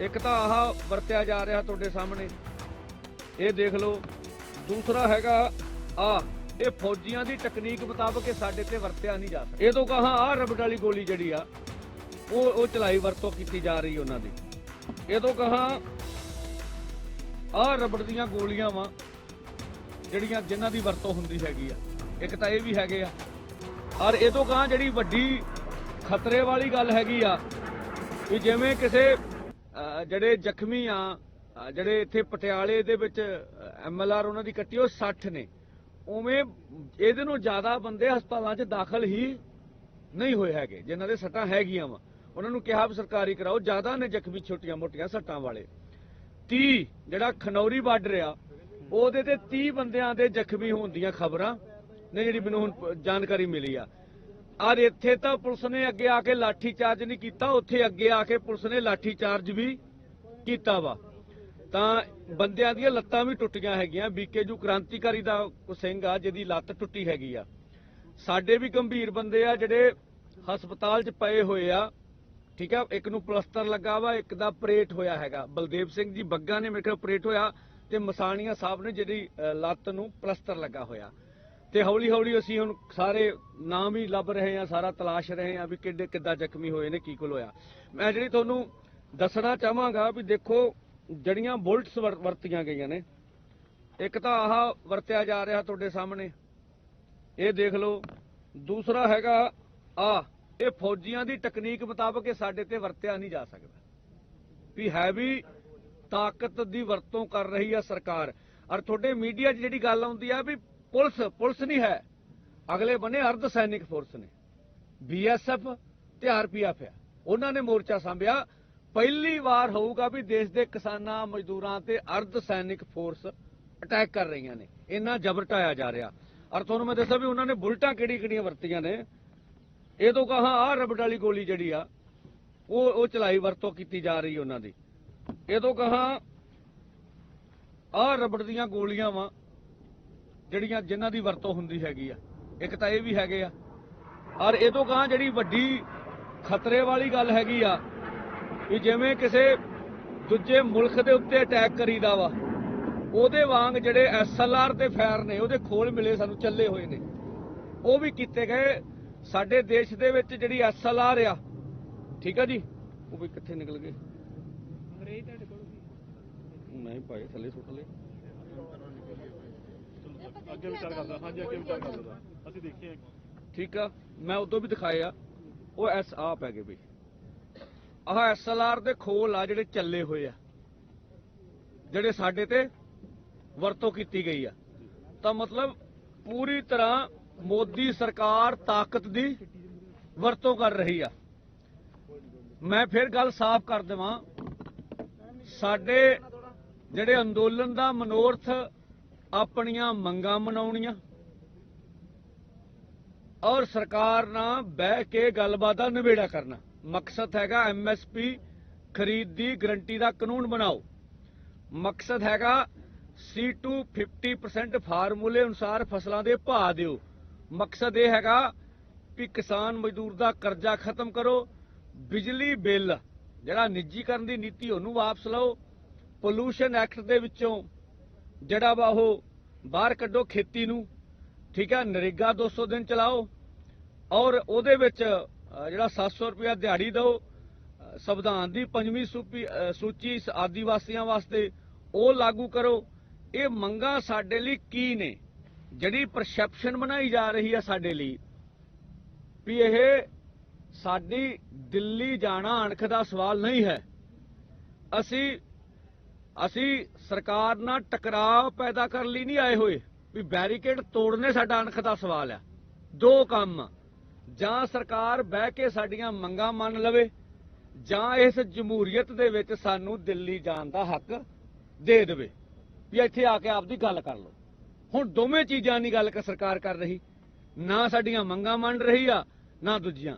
ਇੱਕ ਤਾਂ ਆਹ ਵਰਤਿਆ ਜਾ ਰਿਹਾ ਤੁਹਾਡੇ ਸਾਹਮਣੇ। ਇਹ ਦੇਖ ਲਓ। ਦੂਸਰਾ ਹੈਗਾ, ਆ, ਇਹ ਫੌਜੀਆਂ ਦੀ ਟੈਕਨੀਕ ਮੁਤਾਬਕ ਇਹ ਸਾਡੇ ਤੇ ਵਰਤਿਆ ਨਹੀਂ ਜਾ ਸਕਦਾ। ਇਹ ਤੋਂ ਕਹਾ ਆ ਰਬੜ ਵਾਲੀ ਗੋਲੀ ਜਿਹੜੀ ਆ, ਉਹ ਉਹ ਚਲਾਈ ਵਰਤੋਂ ਕੀਤੀ ਜਾ ਰਹੀ ਉਹਨਾਂ ਦੀ। ਇਹ ਤੋਂ ਕਹਾ ਆ ਰਬੜ ਦੀਆਂ ਗੋਲੀਆਂ ਵਾ, ਜਿਹੜੀਆਂ ਜਿਨ੍ਹਾਂ ਦੀ ਵਰਤੋਂ ਹੁੰਦੀ ਹੈਗੀ ਆ। ਇੱਕ ਤਾਂ ਇਹ ਵੀ ਹੈਗੇ ਆ। ਔਰ ਇਹ ਤੋਂ ਕਹਾ ਜਿਹੜੀ ਵੱਡੀ ਖਤਰੇ ਵਾਲੀ ਗੱਲ ਹੈਗੀ ਆ, ਵੀ ਜਿਵੇਂ ਕਿਸੇ ਜਿਹੜੇ ਜ਼ਖਮੀ ਆ ਜਿਹੜੇ ਇੱਥੇ ਪਟਿਆਲੇ ਦੇ ਵਿੱਚ ਐਮਐਲਆਰ ਉਹਨਾਂ ਦੀ ਕੱਟੀ, ਉਹ 60 ਨੇ। ਉਵੇਂ ਇਹਦੇ ਨੂੰ ਜ਼ਿਆਦਾ ਬੰਦੇ ਹਸਪਤਾਲਾਂ 'ਚ ਦਾਖਲ ਹੀ ਨਹੀਂ ਹੋਏ ਹੈਗੇ, ਜਿਨ੍ਹਾਂ ਦੇ ਸੱਟਾਂ ਹੈਗੀਆਂ ਵਾ। ਉਹਨਾਂ ਨੂੰ ਕਿਹਾ ਵੀ ਸਰਕਾਰੀ ਕਰਾਓ, ਜ਼ਿਆਦਾ ਨੇ ਜ਼ਖਮੀ ਛੋਟੀਆਂ ਮੋਟੀਆਂ ਸੱਟਾਂ ਵਾਲੇ। 30 ਜਿਹੜਾ ਖਨੌਰੀ ਬਾਰਡਰ ਆ ਉਹਦੇ ਤੇ 30 ਬੰਦਿਆਂ ਦੇ ਜ਼ਖਮੀ ਹੋਣ ਦੀਆਂ ਖਬਰਾਂ ਨੇ ਜਿਹੜੀ ਮੈਨੂੰ ਹੁਣ ਜਾਣਕਾਰੀ ਮਿਲੀ ਆ। ਔਰ ਇੱਥੇ ਤਾਂ ਪੁਲਿਸ ਨੇ ਅੱਗੇ ਆ ਕੇ ਲਾਠੀ ਚਾਰਜ ਨਹੀਂ ਕੀਤਾ, ਉੱਥੇ ਅੱਗੇ ਆ ਕੇ ਪੁਲਿਸ ਨੇ ਲਾਠੀ ਚਾਰਜ ਵੀ ਕੀਤਾ ਵਾ। ਤਾਂ ਬੰਦਿਆਂ ਦੀਆਂ ਲੱਤਾਂ ਵੀ ਟੁੱਟੀਆਂ ਹੈਗੀਆਂ। ਬੀਕੇਜੂ ਕ੍ਰਾਂਤੀਕਾਰੀ ਦਾ ਸਿੰਘ ਆ, ਜਿਹਦੀ ਲੱਤ ਟੁੱਟੀ ਹੈਗੀ ਆ। ਸਾਡੇ ਵੀ ਗੰਭੀਰ ਬੰਦੇ ਆ ਜਿਹੜੇ ਹਸਪਤਾਲ 'ਚ ਪਏ ਹੋਏ ਆ। ਠੀਕ ਆ, ਇੱਕ ਨੂੰ ਪਲਸਟਰ ਲੱਗਾ ਵਾ, ਇੱਕ ਦਾ ਆਪਰੇਟ ਹੋਇਆ ਹੈਗਾ। ਬਲਦੇਵ ਸਿੰਘ ਜੀ ਬੱਗਾ ਨੇ ਮੇਰੇ ਖਿਆਲ ਆਪਰੇਟ ਹੋਇਆ ਤੇ ਮਸਾਣੀਆਂ ਸਾਹਿਬ ਨੇ ਜਿਹੜੀ ਲੱਤ ਨੂੰ ਪਲਸਟਰ ਲੱਗਾ ਹੋਇਆ। ਤੇ ਹੌਲੀ ਹੌਲੀ ਅਸੀਂ ਹੁਣ ਸਾਰੇ ਨਾਮ ਹੀ ਲੱਭ ਰਹੇ ਆ, ਸਾਰਾ ਤਲਾਸ਼ ਰਹੇ ਆ ਵੀ ਕਿੱਡੇ ਕਿੱਦਾਂ ਜ਼ਖਮੀ ਹੋਏ ਨੇ, ਕੀ ਕੁਲ ਹੋਇਆ। ਮੈਂ ਜਿਹੜੀ ਤੁਹਾਨੂੰ ਦੱਸਣਾ ਚਾਹਾਂਗਾ ਵੀ ਦੇਖੋ ਜੜੀਆਂ ਬੁਲਟਸ ਵਰਤੀਆਂ ਗਈਆਂ ਨੇ, ਇੱਕ ਤਾਂ ਆਹ ਵਰਤਿਆ ਜਾ ਰਿਹਾ ਤੁਹਾਡੇ ਸਾਹਮਣੇ। ਇਹ ਦੇਖ ਲਓ, ਦੂਸਰਾ ਹੈਗਾ ਆ ਇਹ ਫੌਜੀਆਂ ਦੀ ਟੈਕਨੀਕ ਮੁਤਾਬਕ ਇਹ ਸਾਡੇ ਤੇ ਵਰਤਿਆ ਨਹੀਂ ਜਾ ਸਕਦਾ। ਵੀ ਹੈ ਵੀ ਤਾਕਤ ਦੀ ਵਰਤੋਂ ਕਰ ਰਹੀ ਹੈ ਸਰਕਾਰ। ਔਰ ਤੁਹਾਡੇ ਮੀਡੀਆ 'ਚ ਜਿਹੜੀ ਗੱਲ ਆਉਂਦੀ ਆ ਵੀ ਪੁਲਿਸ ਪੁਲਿਸ ਨਹੀਂ ਹੈ। ਅਗਲੇ ਬੰਨੇ ਅਰਧ ਸੈਨਿਕ ਫੋਰਸ ਨੇ। ਬੀਐਸਐਫ ਤੇ ਆਰਪੀਐਫ ਆ ਉਹਨਾਂ ਨੇ ਮੋਰਚਾ ਸੰਭਿਆ। ਪਹਿਲੀ ਵਾਰ ਹੋਊਗਾ ਵੀ ਦੇਸ਼ ਦੇ ਕਿਸਾਨਾਂ, ਮਜ਼ਦੂਰਾਂ ਤੇ ਅਰਧ ਸੈਨਿਕ ਫੋਰਸ ਅਟੈਕ ਕਰ ਰਹੀਆਂ ਨੇ। ਇੰਨਾ ਜ਼ਬਰ ਢਾਇਆ ਜਾ ਰਿਹਾ। ਔਰ ਤੁਹਾਨੂੰ ਮੈਂ ਦੱਸਾਂ ਵੀ ਉਹਨਾਂ ਨੇ ਬੁਲਟਾਂ ਕਿਹੜੀ ਕਿਹੜੀਆਂ ਵਰਤੀਆਂ ਨੇ। ਇਹ ਤੋਂ ਕਹਾ ਆ ਰਬੜ ਵਾਲੀ ਗੋਲੀ ਜਿਹੜੀ ਆ, ਉਹ ਉਹ ਚਲਾਈ ਵਰਤੋਂ ਕੀਤੀ ਜਾ ਰਹੀ ਉਹਨਾਂ ਦੀ। ਇਹ ਤੋਂ ਕਹਾ ਆ ਰਬੜ ਦੀਆਂ ਗੋਲੀਆਂ ਵਾ, ਜਿਹੜੀਆਂ ਜਿਨ੍ਹਾਂ ਦੀ ਵਰਤੋਂ ਹੁੰਦੀ ਹੈਗੀ ਆ। ਇੱਕ ਤਾਂ ਇਹ ਵੀ ਹੈਗੇ ਆ। ਔਰ ਇਹ ਤੋਂ ਕਹਾ ਜਿਹੜੀ ਵੱਡੀ ਖਤਰੇ ਵਾਲੀ ਗੱਲ ਹੈਗੀ ਆ ਵੀ ਜਿਵੇਂ ਕਿਸੇ ਦੂਜੇ ਮੁਲਕ ਦੇ ਉੱਤੇ ਅਟੈਕ ਕਰੀਦਾ ਵਾ ਉਹਦੇ ਵਾਂਗ ਜਿਹੜੇ ਐਸਐਲਆਰ ਦੇ ਫਾਇਰ ਨੇ ਉਹਦੇ ਖੋਲ ਮਿਲੇ ਸਾਨੂੰ ਚੱਲੇ ਹੋਏ ਨੇ। ਉਹ ਵੀ ਕੀਤੇ ਗਏ। ਸਾਡੇ ਦੇਸ਼ ਦੇ ਵਿੱਚ ਜਿਹੜੀ ਐਸਐਲਆਰ ਆ ਠੀਕ ਆ ਜੀ? ਉਹ ਵੀ ਕਿੱਥੇ ਨਿਕਲ ਗਏ? ਨਹੀਂ ਭਾਈ ਥੱਲੇ ਸੁੱਟ ਲਏ। ਅੱਗੇ ਵਿਚਾਰ ਕਰਦਾ ਹਾਂਜੀ ਅੱਗੇ ਵਿਚਾਰ ਕਰਦਾ। ਅਸੀਂ ਦੇਖਿਆ ਠੀਕ ਆ ਮੈਂ ਉਦੋਂ ਵੀ ਦਿਖਾਏ ਆ। ਉਹ ਐਸ ਆਪ ਹੈਗੇ ਵੀ ਆਹ ਐਸਐਲਆਰ ਦੇ ਖੋਲ ਆ ਜਿਹੜੇ ਚੱਲੇ ਹੋਏ ਆ, ਜਿਹੜੇ ਸਾਡੇ ਤੇ ਵਰਤੋਂ ਕੀਤੀ ਗਈ ਆ। ਤਾਂ ਮਤਲਬ ਪੂਰੀ ਤਰ੍ਹਾਂ ਮੋਦੀ ਸਰਕਾਰ ਤਾਕਤ ਦੀ ਵਰਤੋਂ ਕਰ ਰਹੀ ਆ। ਮੈਂ ਫਿਰ ਗੱਲ ਸਾਫ਼ ਕਰ ਦੇਵਾਂ, ਸਾਡੇ ਜਿਹੜੇ ਅੰਦੋਲਨ ਦਾ ਮਨੋਰਥ ਆਪਣੀਆਂ ਮੰਗਾਂ ਮਨਾਉਣੀਆਂ ਔਰ ਸਰਕਾਰ ਨਾਲ ਬਹਿ ਕੇ ਗੱਲਬਾਤ ਦਾ ਨਿਬੇੜਾ ਕਰਨਾ। ਮਕਸਦ ਹੈਗਾ ਐਮਐਸਪੀ ਖਰੀਦ ਦੀ ਗਰੰਟੀ ਦਾ ਕਾਨੂੰਨ ਬਣਾਓ। ਮਕਸਦ ਹੈਗਾ C2 50% ਫਾਰਮੂਲੇ ਅਨੁਸਾਰ ਫਸਲਾਂ ਦੇ ਭਾਅ ਦਿਓ। ਮਕਸਦ ਇਹ ਹੈਗਾ ਕਿ ਕਿਸਾਨ ਮਜ਼ਦੂਰ ਦਾ ਕਰਜ਼ਾ ਖਤਮ ਕਰੋ, ਬਿਜਲੀ ਬਿੱਲ ਜਿਹੜਾ ਨਿੱਜੀਕਰਨ ਦੀ ਨੀਤੀ ਉਹਨੂੰ ਵਾਪਸ ਲਓ ਪੋਲੂਸ਼ਨ ਐਕਟ ਦੇ ਵਿੱਚੋਂ ਜਿਹੜਾ ਵਾ ਉਹ ਬਾਹਰ ਕੱਢੋ ਖੇਤੀ ਨੂੰ, ਠੀਕ ਹੈ ਨਰੇਗਾ 200 ਦਿਨ ਚਲਾਓ ਔਰ ਉਹਦੇ ਵਿੱਚ ਜਿਹੜਾ 700 ਰੁਪਇਆ ਦਿਹਾੜੀ ਦਿਓ ਸੰਵਿਧਾਨ ਦੀ ਪੰਜਵੀਂ ਸੂਪੀ- ਸੂਚੀ ਸ- ਆਦੀਵਾਸੀਆਂ ਵਾਸਤੇ ਉਹ ਲਾਗੂ ਕਰੋ। ਇਹ ਮੰਗਾਂ ਸਾਡੇ ਲਈ ਕੀ ਨੇ? ਜਿਹੜੀ ਪਰਸੈਪਸ਼ਨ ਬਣਾਈ ਜਾ ਰਹੀ ਹੈ ਸਾਡੇ ਲਈ, ਵੀ ਇਹ ਸਾਡੀ ਦਿੱਲੀ ਜਾਣਾ ਅਣਖ ਦਾ ਸਵਾਲ ਨਹੀਂ ਹੈ। ਅਸੀਂ ਅਸੀਂ ਸਰਕਾਰ ਨਾਲ ਟਕਰਾਅ ਪੈਦਾ ਕਰਨ ਲਈ ਨਹੀਂ ਆਏ ਹੋਏ, ਵੀ ਬੈਰੀਕੇਡ ਤੋੜਨੇ ਸਾਡਾ ਅਣਖ ਦਾ ਸਵਾਲ ਹੈ ਦੋ ਕੰਮ ਜਾਂ ਸਰਕਾਰ ਬਹਿ ਕੇ ਸਾਡੀਆਂ ਮੰਗਾਂ ਮੰਨ ਲਵੇ, ਜਾਂ ਇਸ ਜਮਹੂਰੀਅਤ ਦੇ ਵਿੱਚ ਸਾਨੂੰ ਦਿੱਲੀ ਜਾਣ ਦਾ ਹੱਕ ਦੇ ਦੇਵੇ। ਵੀ ਇੱਥੇ ਆ ਕੇ ਆਪਦੀ ਗੱਲ ਕਰ ਲਓ। ਹੁਣ ਦੋਵੇਂ ਚੀਜ਼ਾਂ ਦੀ ਗੱਲ ਸਰਕਾਰ ਕਰ ਰਹੀ। ਨਾ ਸਾਡੀਆਂ ਮੰਗਾਂ ਮੰਨ ਰਹੀ ਆ, ਨਾ ਦੂਜੀਆਂ।